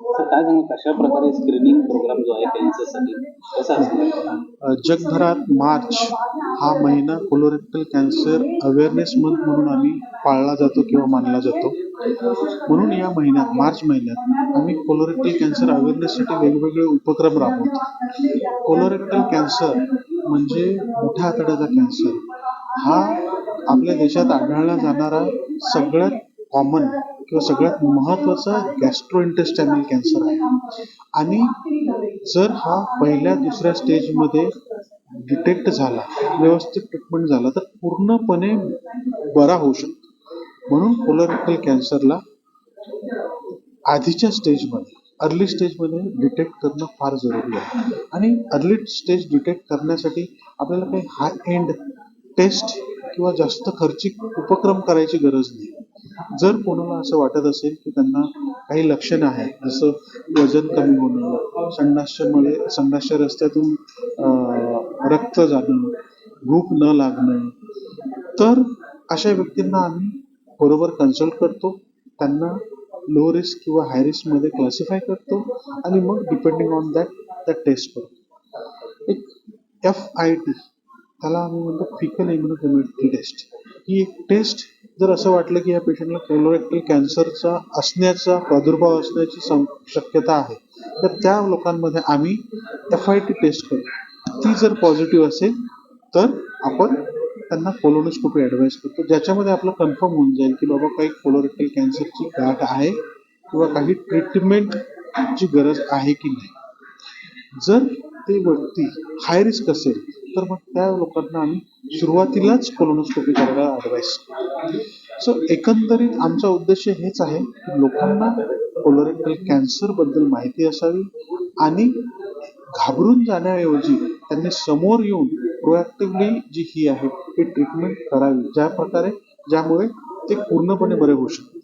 काय सांगू कशा प्रकारे स्क्रीनिंग प्रोग्राम जो आहे कॅन्सरसाठी कसा असणार? जगभरात मार्च हा महिना कोलोरेक्टल कॅन्सर अवेअरनेस मंथ म्हणून आम्ही पाळला जातो किंवा मानला जातो. म्हणून या महिन्यात मार्च महिन्यात आम्ही कोलोरेक्टल कॅन्सर अवेअरनेससाठी वेगवेगळे उपक्रम राबवतो. कोलोरेक्टल कॅन्सर म्हणजे मोठ्या आतड्याचा कॅन्सर हा आपल्या देशात आढळला जाणारा सगळ्यात कॉमन किंवा सगळ्यात महत्त्वाचा गॅस्ट्रोइंटेस्टायनल कॅन्सर आहे. आणि जर हा पहिल्या दुसऱ्या स्टेजमध्ये डिटेक्ट झाला व्यवस्थित ट्रीटमेंट झाला तर पूर्णपणे बरा होऊ शकतो. म्हणून कोलोरेक्टल कॅन्सरला आधीच्या स्टेजमध्ये अर्ली स्टेजमध्ये डिटेक्ट करणं फार जरुरी आहे. आणि अर्ली स्टेज डिटेक्ट करण्यासाठी आपल्याला काही हाय एंड टेस्ट किंवा जास्त खर्चिक उपक्रम करायची गरज नाही. जर कोणाला असं वाटत असेल की त्यांना काही लक्षणं आहेत जसं वजन कमी होणं संडासच्यामुळे संडासच्या रस्त्यातून रक्त जाणं भूक न लागणं तर अशा व्यक्तींना आम्ही बरोबर कन्सल्ट करतो. त्यांना लो रिस्क किंवा हाय रिस्कमध्ये क्लासिफाय करतो आणि मग डिपेंडिंग ऑन दॅट त्या टेस्ट करतो. एक एफ आय टी त्याला आम्ही म्हणतो फिकल इम्युनोकेमिस्ट्री टेस्ट ही एक टेस्ट जर असं वाटलं की या पेशंटला कोलोरेक्टल कॅन्सरचा असण्याचा प्रादुर्भाव असण्याची शक्यता आहे तर त्या लोकांमध्ये आम्ही एफ आय टी टेस्ट करतो ती जर पॉझिटिव्ह असेल तर आपण त्यांना कोलोनोस्कोपी ॲडवाईस करतो. ज्याच्यामध्ये आपलं कन्फर्म होऊन जाईल की बाबा काही कोलोरेक्टल कॅन्सरची गाठ आहे किंवा काही ट्रीटमेंटची गरज आहे की नाही. जर ते व्यक्ती हाय रिस्क असेल तर मग त्या लोकांना आम्ही सुरुवातीलाच कोलोनोस्कोपी करायला ॲडवाईस सो एकंदरीत आमचा उद्देश हेच आहे की लोकांना कोलोरेक्टल कॅन्सरबद्दल माहिती असावी आणि घाबरून जाण्याऐवजी त्यांनी समोर येऊन प्रोॲक्टिव्हली जी ही आहे ती ट्रीटमेंट करावी. ज्या प्रकारे ज्यामुळे ते पूर्णपणे बरे होऊ शकतात